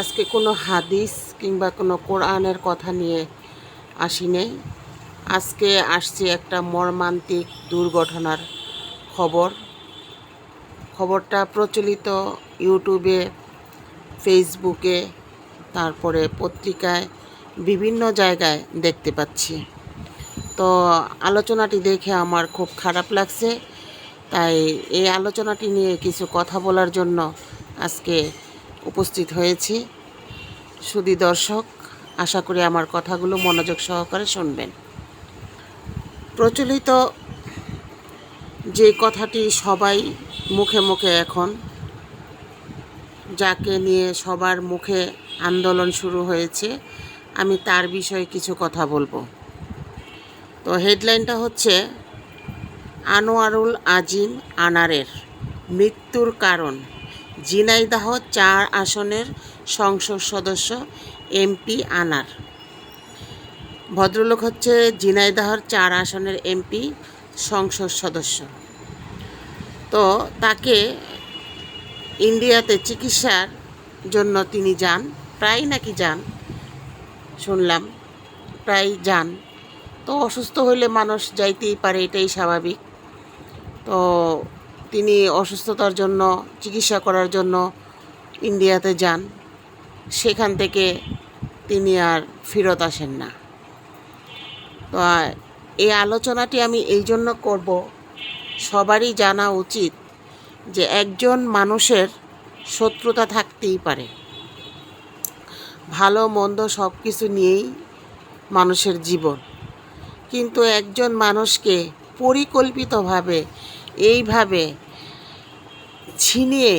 আজকে কোনো হাদিস কিংবা কোনো কোরআনের কথা নিয়ে আসি নেই। আজকে আসছে একটা মর্মান্তিক দুর্ঘটনার খবর। খবরটা প্রচলিত ইউটিউবে, ফেসবুকে, তারপরে পত্রিকায়, বিভিন্ন জায়গায় দেখতে পাচ্ছি। তো আলোচনাটি দেখে আমার খুব খারাপ লাগছে। তাই এই আলোচনাটি নিয়ে কিছু কথা বলার জন্য আজকে উপস্থিত হয়েছি। সুদী দর্শক, আশা করি আমার কথাগুলো মনোযোগ সহকারে শুনবেন। প্রচলিত যে কথাটি সবাই মুখে মুখে এখন, যাকে নিয়ে সবার মুখে আন্দোলন শুরু হয়েছে, আমি তার বিষয়ে কিছু কথা বলব। তো হেডলাইনটা হচ্ছে, আনোয়ারুল আজিম আনারের মৃত্যুর কারণ। ঝিনাইদহ চার আসনের সংসদ সদস্য এমপি আনার। ভদ্রলোক হচ্ছে ঝিনাইদহর চার আসনের এমপি, সংসদ সদস্য। তো তাকে ইন্ডিয়াতে চিকিৎসার জন্য তিনি যান প্রায় নাকি যান, শুনলাম প্রায় যান। তো অসুস্থ হইলে মানুষ যাইতেই পারে, এটাই স্বাভাবিক। তো তিনি অসুস্থতার জন্য, চিকিৎসা করার জন্য ইন্ডিয়াতে যান। সেখান থেকে তিনি আর ফেরত আসেন না। তো এই আলোচনাটি আমি এই জন্য করব, সবারই জানা উচিত যে একজন মানুষের শত্রুতা থাকতেই পারে। ভালো, মন্দ সব কিছু নিয়েই মানুষের জীবন। কিন্তু একজন মানুষকে পরিকল্পিতভাবে এইভাবে ছিনিয়ে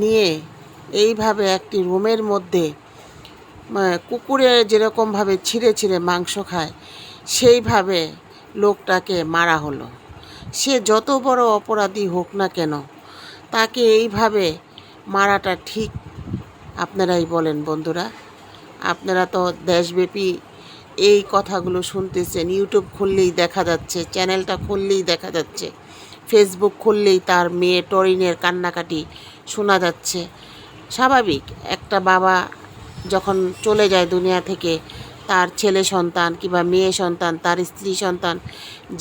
নিয়ে এইভাবে একটি রুমের মধ্যে কুকুরে যেরকমভাবে ছিঁড়ে ছিঁড়ে মাংস খায়, সেইভাবে লোকটাকে মারা হলো। সে যত বড় অপরাধী হোক না কেন, তাকে এইভাবে মারাটা ঠিক আপনারাই বলেন বন্ধুরা। আপনারা তো দেশব্যাপী এই কথাগুলো শুনতেছেন, ইউটিউব খুললেই দেখা যাচ্ছে, চ্যানেলটা খুললেই দেখা যাচ্ছে। ফেসবুক খুললেই তার মেয়ে টরিনের কান্নাকাটি শোনা যাচ্ছে। স্বাভাবিক, একটা বাবা যখন চলে যায় দুনিয়া থেকে, তার ছেলে সন্তান কিংবা মেয়ে সন্তান, তার স্ত্রী সন্তান,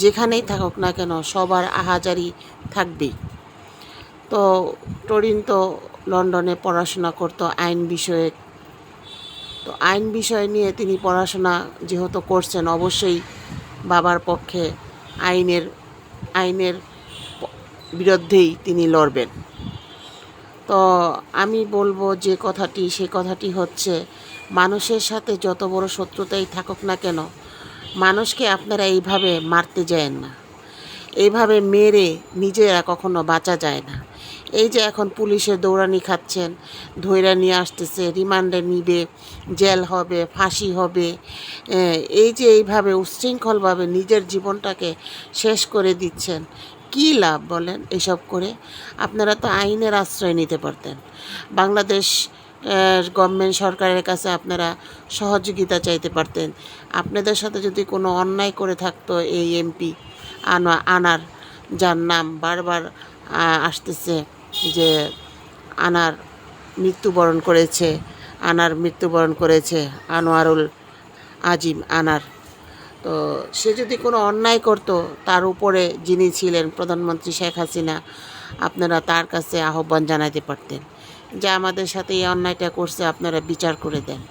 যেখানেই থাকুক না কেন সবার আহাজারি থাকবেই। তো টরিন তো লন্ডনে পড়াশোনা করতো আইন বিষয়ে। তো আইন বিষয় নিয়ে তিনি পড়াশোনা যেহেতু করছেন, অবশ্যই বাবার পক্ষে আইনের আইনের বিরুদ্ধেই তিনি লড়বেন। তো আমি বলব যে কথাটি, সে কথাটি হচ্ছে, মানুষের সাথে যত বড় শত্রুতাই থাকুক না কেন, মানুষকে আপনারা এইভাবে মারতে যায় না। এইভাবে মেরে নিজেরা কখনো বাঁচা যায় না। এই যে এখন পুলিশের দৌড়ানি খাচ্ছেন ধৈরা নিয়ে আসতেছে, রিমান্ডে নিবে, জেল হবে, ফাঁসি হবে এই যে এইভাবে উচ্ছৃঙ্খলভাবে নিজের জীবনটাকে শেষ করে দিচ্ছেন কী লাভ বলেন এসব করে? আপনারা তো আইনের আশ্রয় নিতে পারতেন। বাংলাদেশ গভর্নমেন্ট সরকারের কাছে আপনারা সহযোগিতা চাইতে পারতেন। আপনাদের সাথে যদি কোনো অন্যায় করে থাকতো এই এমপি আনা আনার, যার নাম বারবার আসতেছে যে আনার মৃত্যুবরণ করেছে, আনার মৃত্যুবরণ করেছে আনোয়ারুল আজিম আনার। তো সে যদি কোনো অন্যায় করতো, তার উপরে যিনি ছিলেন প্রধানমন্ত্রী শেখ হাসিনা, আপনারা তার কাছে আহ্বান জানাতে পারতেন যে আমাদের সাথে এই অন্যায়টা করছে, আপনারা বিচার করে দেন।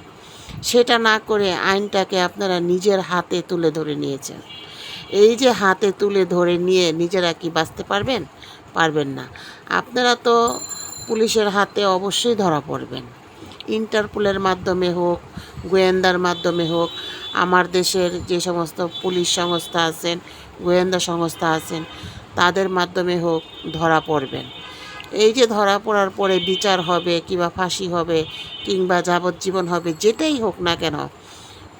সেটা না করে আইনটাকে আপনারা নিজের হাতে তুলে ধরে নিয়েছেন। এই যে হাতে তুলে ধরে নিয়ে নিজেরা কি বাঁচতে পারবেন? পারবেন না। আপনারা তো পুলিশের হাতে অবশ্যই ধরা পড়বেন। ইন্টারপোলের মাধ্যমে হোক, গোয়েন্দার মাধ্যমে হোক আমার দেশের যে সমস্ত পুলিশ সংস্থা আছেন, গোয়েন্দা সংস্থা আছেন, তাদের মাধ্যমে হোক ধরা পড়বেন। এই যে ধরা পড়ার পরে বিচার হবে কিংবা ফাঁসি হবে কিংবা যাবজ্জীবন হবে, যেটাই হোক না কেন,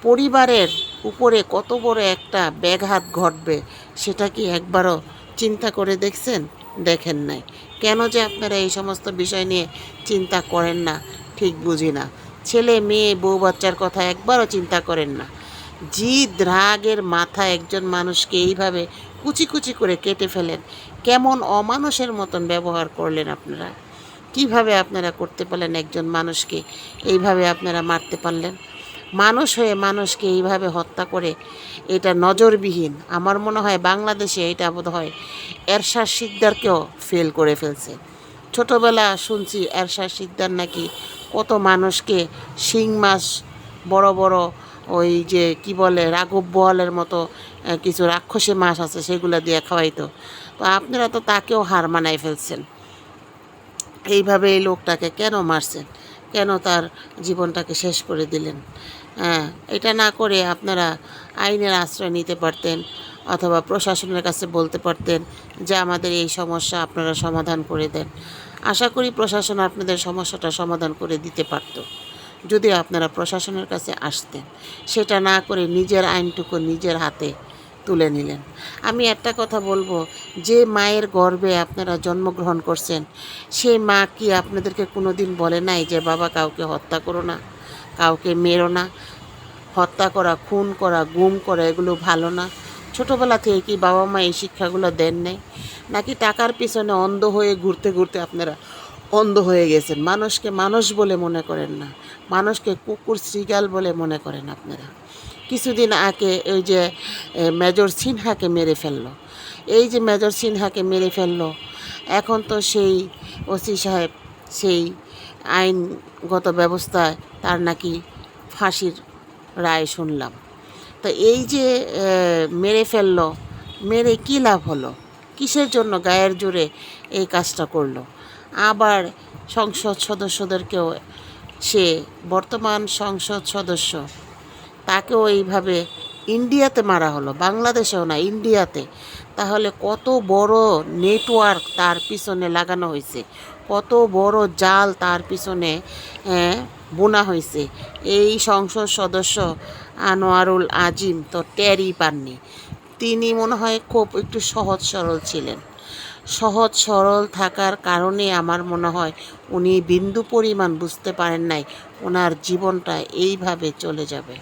পরিবারের উপরে কত বড় একটা ব্যাঘাত ঘটবে, সেটা কি একবারও চিন্তা করে দেখছেন? দেখেন নাই। কেন যে আপনারা এই সমস্ত বিষয় নিয়ে চিন্তা করেন না, ঠিক বুঝি না। ছেলে, মেয়ে, বউ, বাচ্চার কথা একবারও চিন্তা করেন না। জিদ রাগের মাথা একজন মানুষকে এইভাবে কুচি কুচি করে কেটে ফেলেন। কেমন অমানুষের মতন ব্যবহার করলেন আপনারা? কীভাবে আপনারা করতে পারলেন একজন মানুষকে এইভাবে আপনারা মারতে পারলেন? মানুষ হয়ে মানুষকে এইভাবে হত্যা করে, এটা নজরবিহীন। আমার মনে হয় বাংলাদেশে এটা বোধ হয় এরশাদ সিকদারকেও ফেল করে ফেলছে। ছোটোবেলা শুনছি এরশাদ সিকদার নাকি কত মানুষকে শিং মাছ বড় বড় ওই যে কি বলে, রাঘব বোয়ালের মতো কিছু রাক্ষসী মাছ আছে, সেগুলো দিয়ে খাওয়াইতো। তো আপনারা তো তাকেও হার মানাই ফেলছেন। এইভাবে এই লোকটাকে কেন মারছেন? কেন তার জীবনটাকে শেষ করে দিলেন? হ্যাঁ এটা না করে আপনারা আইনের আশ্রয় নিতে পারতেন, অথবা প্রশাসনের কাছে বলতে পারতেন যে আমাদের এই সমস্যা আপনারা সমাধান করে দেন। আশা করি প্রশাসন আপনাদের সমস্যাটা সমাধান করে দিতে পারত। যদি আপনারা প্রশাসনের কাছে আসতেন, সেটা না করে নিজের আইনটুকু নিজের হাতে তুলে নিলেন। আমি একটা কথা বলব, যে মায়ের গর্ভে আপনারা জন্মগ্রহণ করছেন, সেই মা কি আপনাদেরকে কোনো দিন বলে নাই যে বাবা কাউকে হত্যা করো না, কাউকে মেরো না, হত্যা করা, খুন করা, গুম করা, এগুলো ভালো না? ছোটোবেলা থেকে কি বাবা মা এই শিক্ষাগুলো দেন নাই? নাকি টাকার পিছনে অন্ধ হয়ে ঘুরতে ঘুরতে আপনারা অন্ধ হয়ে গেছেন। মানুষকে মানুষ বলে মনে করেন না। মানুষকে কুকুর শ্রীগাল বলে মনে করেন আপনারা। কিছুদিন আগে ওই যে মেজর সিনহাকে মেরে ফেলল। এই যে মেজর সিনহাকে মেরে ফেলল, এখন তো সেই ওসি সাহেব সেই আইনগত ব্যবস্থায় তার নাকি ফাঁসির রায় শুনলাম। তো এই যে মেরে ফেলল, মেরে কী লাভ হলো? কিসের জন্য গায়ের জোরে এই কাজটা করল? আবার সংসদ সদস্যদেরকেও সে বর্তমান সংসদ সদস্য, তাকেও এইভাবে ইন্ডিয়াতে মারা হলো, বাংলাদেশেও না, ইন্ডিয়াতে। তাহলে কত বড় নেটওয়ার্ক তার পিছনে লাগানো হয়েছে, কত বড় জাল তার পিছনে বোনা হয়েছে। এই সংসদ সদস্য আনোয়ারুল আজিম তো টেরই পাননি। তিনি মনে হয় খুব একটু সহজ সরল ছিলেন। সহজ, সরল থাকার কারণে আমার মনে হয় উনি বিন্দু পরিমাণ বুঝতে পারেন নাই ওনার জীবনটা এইভাবে চলে যাবে।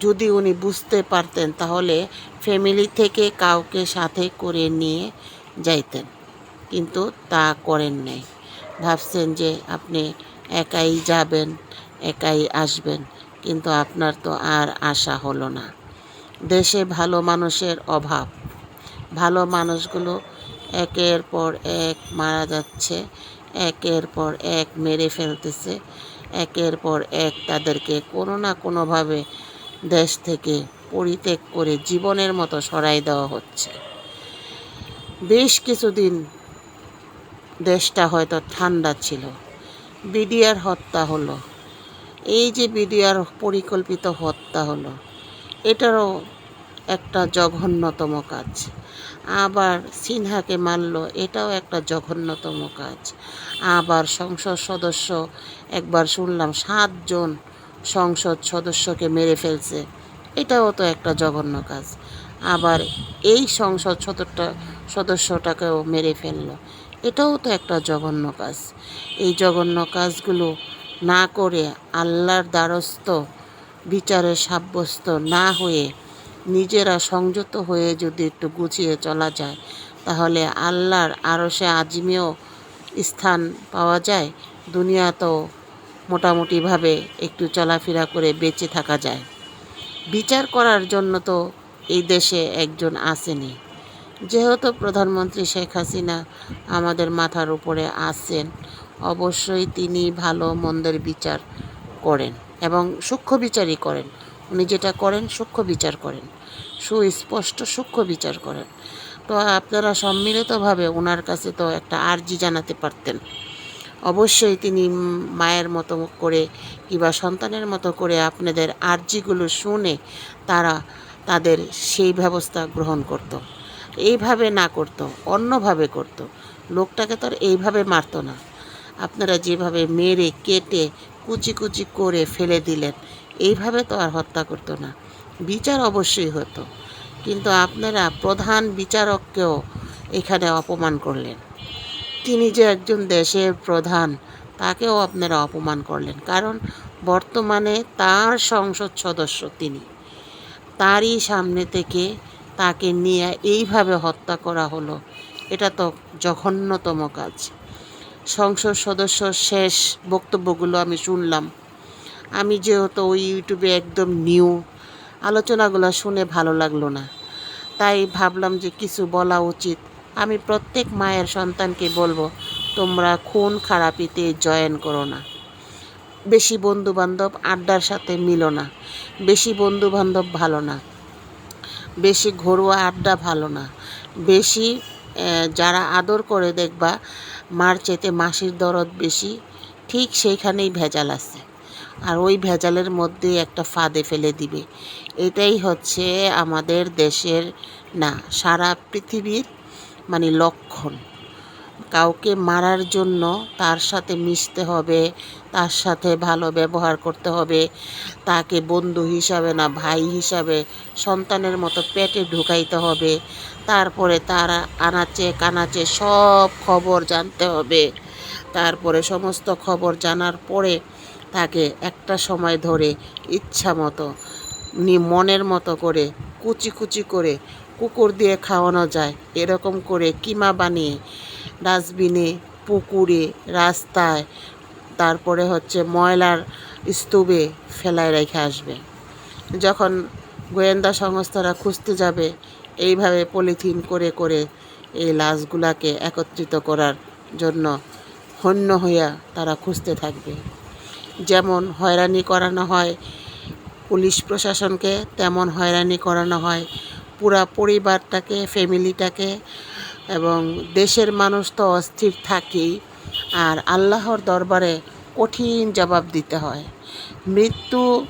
যদি উনি বুঝতে পারতেন, তাহলে ফ্যামিলি থেকে কাউকে সাথে করে নিয়ে যাইতেন। কিন্তু তা করেন নাই। ভাবছেন যে আপনি একাই যাবেন, একাই আসবেন, কিন্তু আপনার তো আর আশা হলো না। দেশে ভালো মানুষের অভাব। ভালো মানুষগুলো একের পর এক মারা যাচ্ছে, একের পর এক মেরে ফেলতেছে, একের পর এক তাদেরকে কোনো না কোনোভাবে দেশ থেকে পরিত্যাগ করে জীবনের মতো সরাই দেওয়া হচ্ছে। বেশ কিছুদিন দেশটা হয়তো ঠান্ডা ছিল। বিডিআর হত্যা হলো। এই যে বিডিআর পরিকল্পিত হত্যা হলো, এটারও একটা জঘন্যতম কাজ। আবার সিনহাকে মারলো, এটাও একটা জঘন্যতম কাজ। আবার সংসদ সদস্য, একবার শুনলাম সাতজন সংসদ সদস্যকে মেরে ফেলছে, এটাও তো একটা জঘন্য কাজ। আবার এই সংসদ সদরটা সদস্যটাকেও মেরে ফেলল, এটাও তো একটা জঘন্য কাজ। এই জঘন্য কাজগুলো না করে আল্লাহর দ্বারস্থ বিচারে সাব্যস্ত না হয়ে নিজেরা সংযত হয়ে যদি একটু গুছিয়ে চলা যায়, তাহলে আল্লাহর আরও সে আজিমেও স্থান পাওয়া যায়। দুনিয়াতেও মোটামুটিভাবে একটু চলাফেরা করে বেঁচে থাকা যায়। বিচার করার জন্য তো এই দেশে একজন আসেনি। যেহেতু প্রধানমন্ত্রী শেখ হাসিনা আমাদের মাথার উপরে আসেন অবশ্যই তিনি ভালো, মন্দের বিচার করেন এবং সূক্ষ্ম বিচারই করেন। উনি যেটা করেন, সূক্ষ্ম বিচার করেন। সুস্পষ্ট সূক্ষ্ম বিচার করেন। তো আপনারা সম্মিলিতভাবে ওনার কাছে তো একটা আর্জি জানাতে পারতেন। অবশ্যই তিনি মায়ের মতো করে কিংবা সন্তানের মতো করে আপনাদের আর্জিগুলো শুনে তারা তাদের সেই ব্যবস্থা গ্রহণ করত। এইভাবে না করতো, অন্যভাবে করতো। লোকটাকে তো আর এইভাবে মারতো না। আপনারা যেভাবে মেরে, কেটে, কুচি কুচি করে ফেলে দিলেন এইভাবে তো আর হত্যা করতো না। বিচার অবশ্যই হতো। কিন্তু আপনারা প্রধান বিচারককেও এখানে অপমান করলেন। তিনি যে একজন দেশের প্রধান, তাকেও আপনারা অপমান করলেন। কারণ বর্তমানে তার সংসদ সদস্য তিনি। তারই সামনে থেকে তাকে নিয়ে এইভাবে হত্যা করা হলো, এটা তো জঘন্যতম কাজ। সংসদ সদস্য শেষ বক্তব্যগুলো আমি শুনলাম। আমি যেহেতু ওই ইউটিউবে একদম নিউ, আলোচনাগুলো শুনে ভালো লাগল না। তাই ভাবলাম যে কিছু বলা উচিত। আমি প্রত্যেক মায়ের সন্তানকে বলব, তোমরা খুন খারাপিতে জয়েন করো না। বেশি বন্ধু বান্ধব আড্ডার সাথে মিলো না। বেশি বন্ধু বান্ধব ভালো না। বেশি ঘরোয়া আড্ডা ভালো না। বেশি যারা আদর করে দেখবা, মার চেতে মাসির দরদ বেশি। ঠিক সেইখানেই ভেজাল আছে। আর ওই ভেজালের মধ্যে একটা ফাঁদে ফেলে দিবে। এটাই হচ্ছে আমাদের দেশের, না, সারা পৃথিবীর মানে লক্ষণ। কাউকে মারার জন্য তার সাথে মিশতে হবে, তার সাথে ভালো ব্যবহার করতে হবে। তাকে বন্ধু হিসাবে না, ভাই হিসাবে, সন্তানের মতো পেটে ঢুকাইতে হবে। তারপরে তার আনাচে কানাচে সব খবর জানতে হবে। তারপরে সমস্ত খবর জানার পরে তাকে একটা সময় ধরে ইচ্ছা মতো মনের মতো করে কুচি কুচি করে কুকুর দিয়ে খাওয়ানো যায়। এরকম করে কিমা বানিয়ে, ডাস্টবিনে, পুকুরে, রাস্তায়, তারপরে হচ্ছে ময়লার স্তূপে ফেলায় রেখে আসবে। যখন গোয়েন্দা সংস্থারা খুঁজতে যাবে, এইভাবে পলিথিন করে করে এই লাশগুলাকে একত্রিত করার জন্য হন্য হইয়া তারা খুঁজতে থাকবে। যেমন হয়রানি করানো হয়, পুলিশ প্রশাসনকে তেমন হয়রানি করানো হয়। পুরা পরিবারটাকে, ফ্যামিলিটাকে এবং দেশের মানুষ তো অস্থির থাকেই। আর আল্লাহর দরবারে কঠিন জবাব দিতে হয়। মৃত্যু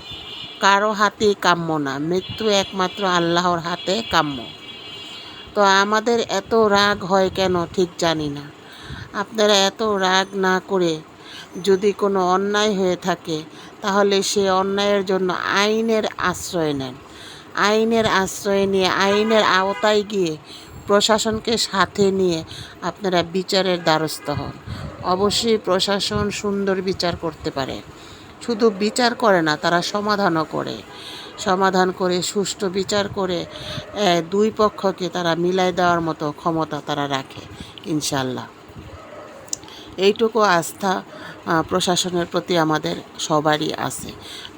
কারও হাতে কাম্য না। মৃত্যু একমাত্র আল্লাহর হাতে কাম্য। তো আমাদের এত রাগ হয় কেন ঠিক জানি না। আপনারা এত রাগ না করে যদি কোনো অন্যায় হয়ে থাকে, তাহলে সে অন্যায়ের জন্য আইনের আশ্রয় নেন। আইনের আশ্রয় নিয়ে, আইনের আওতায় গিয়ে প্রশাসনকে সাথে নিয়ে আপনারা বিচারের দ্বারস্থ হন। অবশ্যই প্রশাসন সুন্দর বিচার করতে পারে। শুধু বিচার করে না, তারা সমাধানও করে। সমাধান করে, সুষ্ঠু বিচার করে দুই পক্ষকে তারা মিলাই দেওয়ার মতো ক্ষমতা তারা রাখে ইনশাল্লাহ এইটুকু আস্থা প্রশাসনের প্রতি আমাদের সবারই আছে।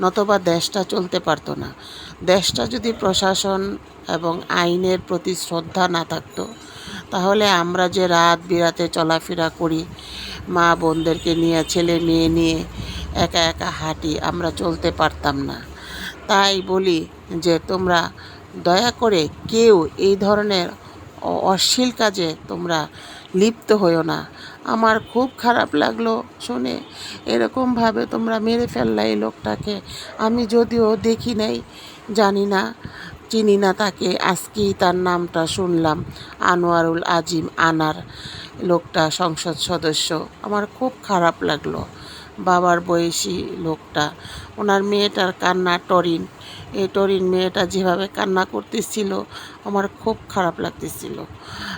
নতবা দেশটা চলতে পারতো না। দেশটা যদি প্রশাসন এবং আইনের প্রতি শ্রদ্ধা না থাকতো, তাহলে আমরা যে রাত বিরাতে চলাফেরা করি, মা বোনদেরকে নিয়ে, ছেলে মেয়ে নিয়ে একা একা হাঁটি, আমরা চলতে পারতাম না। তাই বলি যে তোমরা দয়া করে কেউ এই ধরনের অশ্লীল কাজে তোমরা লিপ্ত হইও না। আমার খুব খারাপ লাগল, শুনে এরকমভাবে তোমরা মেরে ফেললা এই লোকটাকে। আমি যদিও দেখি নাই, জানি না, চিনি না তাকে, আজকেই তার নামটা শুনলাম, আনোয়ারুল আজিম আনার লোকটা, সংসদ সদস্য। আমার খুব খারাপ লাগল, বাবার বয়সী লোকটা। ওনার মেয়েটার কান্না টরিন, এই টরিন মেয়েটা যেভাবে কান্না করতেছিল, আমার খুব খারাপ লাগতেছিল।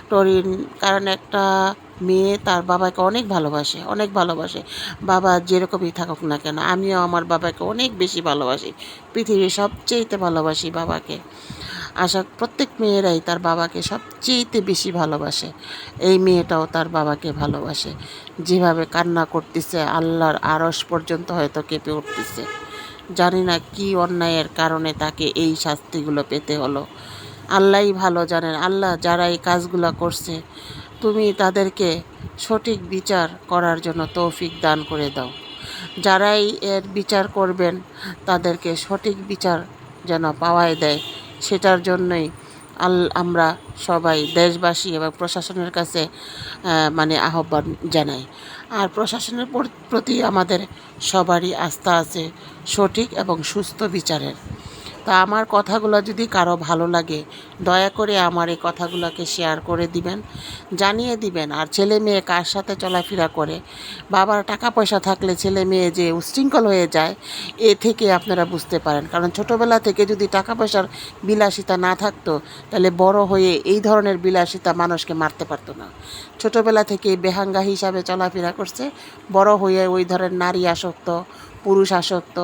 টরিন, কারণ একটা মেয়ে তার বাবাকে অনেক ভালোবাসে অনেক ভালোবাসে। বাবা যেরকমই থাকুক না কেন, আমিও আমার বাবাকে অনেক বেশি ভালোবাসি। পৃথিবীর সবচেয়েতে ভালোবাসি বাবাকে। আশা প্রত্যেক মেয়েরাই তার বাবাকে সবচেয়েতে বেশি ভালোবাসে। এই মেয়েটাও তার বাবাকে ভালোবাসে। যেভাবে কান্না করতেছে, আল্লাহর আরস পর্যন্ত হয়তো কেঁপে উঠতেছে। জানি না কি অন্যায়ের কারণে তাকে এই শাস্তিগুলো পেতে হলো। আল্লাহই ভালো জানেন, আল্লাহ যারা এই কাজগুলো করছে তুমি তাদেরকে সঠিক বিচার করার জন্য তৌফিক দান করে দাও। যারাই এর বিচার করবেন, তাদেরকে সঠিক বিচার যেন পাওয়ায় দেয়, সেটার জন্যই আল আমরা সবাই দেশবাসী এবং প্রশাসনের কাছে মানে আহ্বান জানাই। আর প্রশাসনের প্রতি আমাদের সবারই আস্থা আছে সঠিক এবং সুস্থ বিচারের। তা আমার কথাগুলো যদি কারও ভালো লাগে, দয়া করে আমার এই কথাগুলোকে শেয়ার করে দিবেন, জানিয়ে দিবেন। আর ছেলে মেয়ে কার সাথে চলাফেরা করে? বাবার টাকা পয়সা থাকলে ছেলে মেয়ে যে উশৃঙ্খল হয়ে যায়, এ থেকে আপনারা বুঝতে পারেন। কারণ ছোটোবেলা থেকে যদি টাকা পয়সার বিলাসিতা না থাকতো, তাহলে বড় হয়ে এই ধরনের বিলাসিতা মানুষকে মারতে পারতো না। ছোটোবেলা থেকে বেহাঙ্গা হিসাবে চলাফেরা করছে, বড় হয়ে ওই ধরনের নারী আসক্ত পুরুষ আসক্ত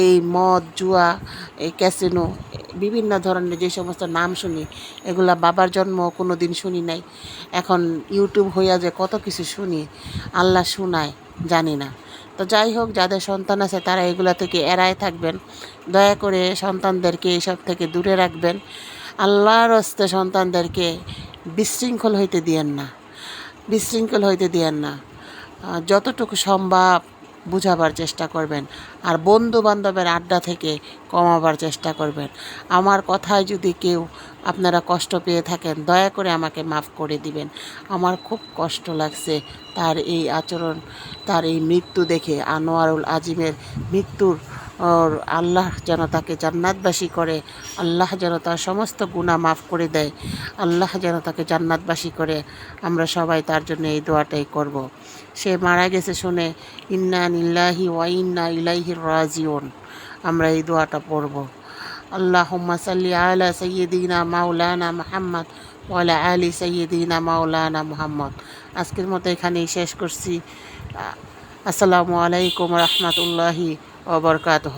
এই মদ, জুয়া, এই ক্যাসিনো, বিভিন্ন ধরনের যে সমস্ত নাম শুনি, এগুলা বাবার জন্ম কোনো দিন শুনি নাই। এখন ইউটিউব হইয়া যে কত কিছু শুনি, আল্লাহ শুনায়, জানি না। তো যাই হোক, যাদের সন্তান আছে তারা এগুলা থেকে এড়ায় থাকবেন। দয়া করে সন্তানদেরকে এইসব থেকে দূরে রাখবেন। আল্লাহর হস্তে সন্তানদেরকে বিশৃঙ্খল হইতে দিয়েন না। বিশৃঙ্খল হইতে দিয়েন না। যতটুকু সম্ভব বুঝাবার চেষ্টা করবেন আর বন্ধু বান্ধবের আড্ডা থেকে কমাবার চেষ্টা করবেন। আমার কথায় যদি কেউ আপনারা কষ্ট পেয়ে থাকেন, দয়া করে আমাকে মাফ করে দিবেন। আমার খুব কষ্ট লাগছে তার এই আচরণ, তার এই মৃত্যু দেখে আনোয়ারুল আজিমের মৃত্যুর ওর আল্লাহ যেন তাকে জান্নাতবাসী করে, আল্লাহ যেন তার সমস্ত গুণা মাফ করে দেয়, আল্লাহ যেন তাকে জান্নাতবাসী করে। আমরা সবাই তার জন্য এই দোয়াটাই করব। সে মারা গেছে শুনে, ইন্না নিল্লাহি ওয়া ইন্না ইলাইহি রাজিউন। আমরা এই দোয়াটা পড়ব। আল্লাহ সাল্লি আলা সৈয়দিনা মাওলানা মুহাম্মদ ওয়ালা আলী সৈয়দিনা মাওলানা মুহাম্মদ। আজকের মতো এখানেই শেষ করছি। আসসালামু আলাইকুম রহমতুল্লাহি ওবরকাতহ